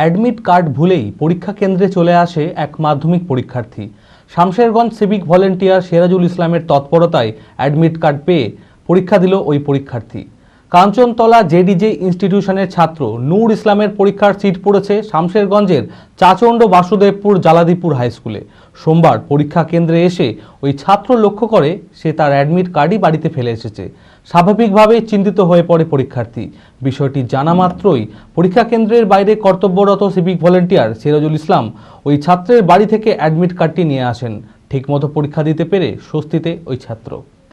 Admit card ভুলেই পরীক্ষা কেন্দ্রে চলে আসে এক মাধ্যমিক পরীক্ষার্থী। শামশেরগঞ্জ সিভিক ভলেন্টিয়ার সেরাজুল ইসলামের তৎপরতায় অ্যাডমিট কার্ড পেয়ে পরীক্ষা দিল ওই পরীক্ষার্থী। কাঞ্চনতলা জেডিজে ইনস্টিটিউশনের ছাত্র নূর ইসলামের পরীক্ষার সিট পড়েছে শামশেরগঞ্জের চাচণ্ড বাসুদেবপুর জালাদিপুর হাই স্কুলে। সোমবার পরীক্ষা কেন্দ্রে এসে ওই ছাত্র লক্ষ্য করে সে তার অ্যাডমিট কার্ডই বাড়িতে ফেলে এসেছে। স্বাভাবিকভাবেই চিন্তিত হয়ে পড়ে পরীক্ষার্থী। বিষয়টি জানা মাত্রই পরীক্ষা কেন্দ্রের বাইরে কর্তব্যরত সিভিক ভলেন্টিয়ার সিরাজুল ইসলাম ওই ছাত্রের বাড়ি থেকে অ্যাডমিট কার্ডটি নিয়ে আসেন। ঠিকমতো পরীক্ষা দিতে পেরে স্বস্তিতে ওই ছাত্র।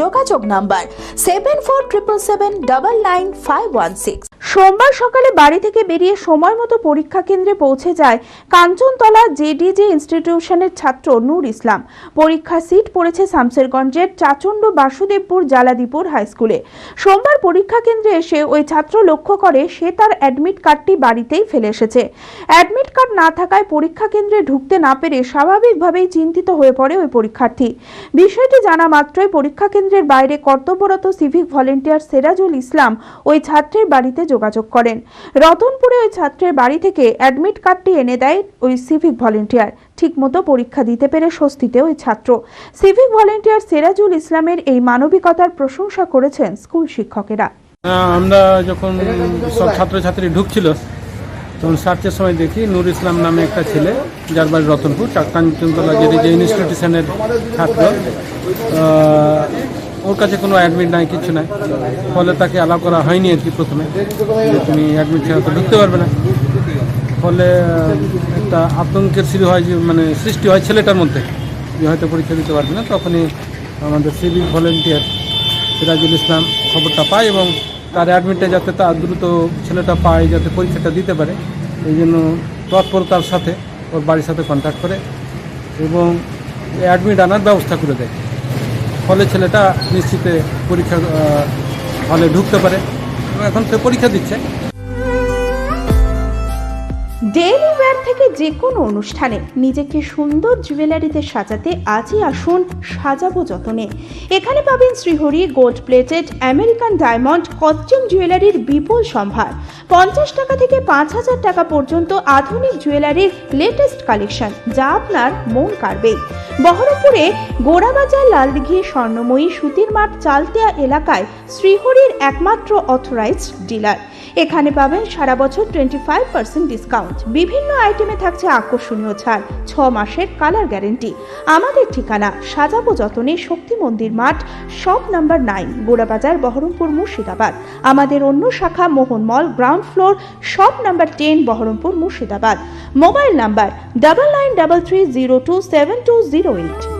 যোগাযোগ number seven four triple seven double nine five one six সোমবার সকালে বাড়ি থেকে বেরিয়ে সময় মতো পরীক্ষা কেন্দ্রে পৌঁছে যায় কাঞ্চনতলা জেডিজে ইনস্টিটিউশনের ছাত্র নূর ইসলাম। পরীক্ষার সিট পড়েছে শামসেরগঞ্জের চাচণ্ড বাসুদেবপুর জালাদিপুর হাই স্কুলে। সোমবার পরীক্ষা কেন্দ্রে এসে ওই ছাত্র লক্ষ্য করে সে তার অ্যাডমিট কার্ডটি বাড়িতেই ফেলে এসেছে। অ্যাডমিট কার্ড না থাকায় পরীক্ষা কেন্দ্রে ঢুকতে না পেরে স্বাভাবিকভাবেই চিন্তিত হয়ে পড়ে ওই পরীক্ষার্থী। বিষয়টি জানা মাত্রই পরীক্ষা কেন্দ্রের বাইরে কর্তব্যরত সিভিক ভলেন্টিয়ার সেরাজুল ইসলাম ওই ছাত্রের বাড়িতে যোগাযোগ করেন। রতনপুরে ওই ছাত্রের বাড়ি থেকে অ্যাডমিট কার্ডটি এনে দেয় ওই সিভিক ভলেন্টিয়ার ঠিকমতো পরীক্ষা দিতে পেরে স্বস্তিতে ওই ছাত্র। সিভিক ভলেন্টিয়ার সেরাজুল ইসলামের এই মানবিকতার প্রশংসা করেছেন স্কুল শিক্ষকেরা। আমরা যখন সব ছাত্রছাত্রী ঢুকছিল, তখন সার্চের সময় দেখি নূর ইসলাম নামে একটা ছেলে, যার বাড়ি রতনপুর কাঞ্চনতলা যে যে ইনস্টিটিউশনের ছাত্র। ওর কাছে কোনো অ্যাডমিট নাই, কিছু নাই। ফলে তাকে অ্যালাউ করা হয়নি আর কি প্রথমে। যে তুমি অ্যাডমিট ছাড়া তো ঢুকতে পারবে না। ফলে একটা আতঙ্কের শুরু হয় যে মানে সৃষ্টি হয় ছেলেটার মধ্যে। যে হয়তো পরীক্ষা দিতে পারবে না, তখনই আমাদের সিভিক ভলেন্টিয়ার সিরাজুল ইসলাম খবরটা পায় এবং তার অ্যাডমিটটা যাতে তার দ্রুত ছেলেটা পায়, যাতে পরীক্ষাটা দিতে পারে। এই জন্য তৎপরতার সাথে ওর বাড়ির সাথে কন্ট্যাক্ট করে এবং অ্যাডমিট আনার ব্যবস্থা করে দেয়। ফলে ছেলেটা নিশ্চিতে পরীক্ষা হলে ঢুকতে পারে। এখন সে পরীক্ষা দিচ্ছে। ডেইলি ওয়্যার থেকে যে কোনো অনুষ্ঠানে নিজেকে সুন্দর জুয়েলারিতে সাজাতে আজই আসুন সাজাবো যতনে। এখানে পাবেন Shrihari, gold plated, American diamond costume জুয়েলারির বিপুল সম্ভার। পঞ্চাশ টাকা থেকে পাঁচ হাজার টাকা পর্যন্ত আধুনিক জুয়েলারির লেটেস্ট কালেকশন যা আপনার মন কাড়বেই বহরমপুরে গোড়াবাজার লালদিঘি স্বর্ণময়ী সুতির মাঠ চালতিয়া এলাকায় শ্রীহরির একমাত্র অথরাইজড ডিলার এখানে পাবেন সারা বছর টোয়েন্টি ফাইভ পার্সেন্ট ডিসকাউন্ট বিভিন্ন আইটেমে থাকছে আকর্ষণীয় ছাড়। ছ মাসের কালার গ্যারেন্টি আমাদের ঠিকানা সাজাবো যতনে শক্তি মন্দির মাঠ shop number nine Gorabazar Berhampore Murshidabad. আমাদের অন্য শাখা Mohan mall ground floor shop number ten Berhampore Murshidabad. Mobile number double nine double three zero two seven two zero Tiroides.